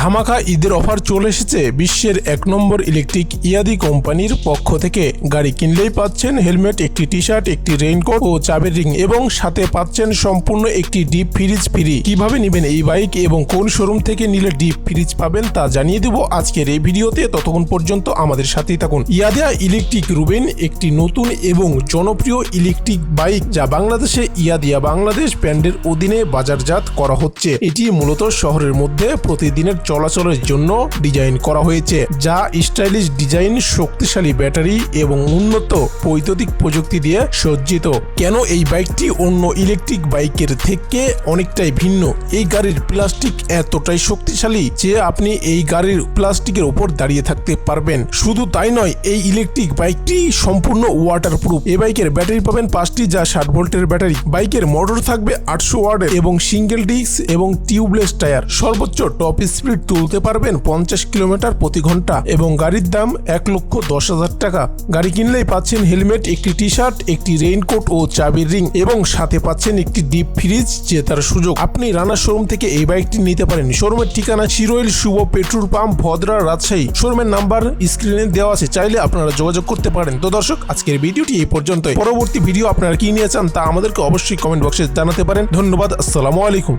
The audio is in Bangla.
ধামাকা ঈদের অফার চলে এসেছে। বিশ্বের এক নম্বর ইলেকট্রিক ইয়াদি কোম্পানির পক্ষ থেকে। গাড়ি কিনলেই পাচ্ছেন হেলমেট, একটি টি শার্ট একটি রেইনকোট ও চাবের রিং এবং সাথে পাচ্ছেন সম্পূর্ণ একটি ডিপ ফ্রিজ ফ্রি। কীভাবে নেবেন এই বাইক এবং কোন শোরুম থেকে নিলে ডিপ ফ্রিজ পাবেন তা জানিয়ে দেব আজকের এই ভিডিওতে। ততক্ষণ পর্যন্ত আমাদের সাথেই থাকুন। ইয়াদিয়া ইলেকট্রিক রুবেন, একটি নতুন এবং জনপ্রিয় ইলেকট্রিক বাইক যা বাংলাদেশে ইয়াদিয়া বাংলাদেশ ব্র্যান্ডের অধীনে বাজারজাত করা হচ্ছে। এটি মূলত শহরের মধ্যে প্রতিদিনের চলাচলের জন্য ডিজাইন করা হয়েছে, যা স্টাইলিশ ডিজাইন, শক্তিশালী ব্যাটারি এবং উন্নত বৈদ্যুতিক প্রযুক্তি দিয়ে সজ্জিত। কেন এই বাইকটি অন্য ইলেকট্রিক বাইকের থেকে অনেকটাই ভিন্ন? এই গাড়ির প্লাস্টিক এতটাই শক্তিশালী যে আপনি এই গাড়ির প্লাস্টিকের উপর দাঁড়িয়ে থাকতে পারবেন। শুধু তাই নয়, এই ইলেকট্রিক বাইকটি সম্পূর্ণ ওয়াটারপ্রুফ এই বাইকের ব্যাটারি পাবেন পাঁচটি যা ষাট ভোল্টের ব্যাটারি। বাইকের মোটর থাকবে আটশো ওয়ার্ডের এবং সিঙ্গেল ডিস্ক এবং টিউবলেস টায়ার সর্বোচ্চ টপ স্পিড তুলতে পারবেন পঞ্চাশ কিলোমিটার প্রতি ঘণ্টা এবং গাড়ির দাম এক লক্ষ দশ হাজার টাকা। গাড়ি কিনলেই পাচ্ছেন হেলমেট, একটি টি শার্ট একটি রেইনকোট ও চাবির রিং এবং সাথে পাচ্ছেন একটি ডিপ ফ্রিজ জেতার সুযোগ। আপনি রানা শোরুম থেকে এই বাইকটি নিতে পারেন। শোরুমের ঠিকানা চিরোইল শুভ পেট্রোল পাম্প, ভদ্রা রাজশাহী। শোরুমের নাম্বার স্ক্রিনে দেওয়া আছে। চাইলে আপনারা যোগাযোগ করতে পারেন। তো দর্শক, আজকের ভিডিওটি এই পর্যন্তই। পরবর্তী ভিডিও আপনারা কি নিয়ে চান তা আমাদেরকে অবশ্যই কমেন্ট বক্সে জানাতে পারেন। ধন্যবাদ। আসসালামু আলাইকুম।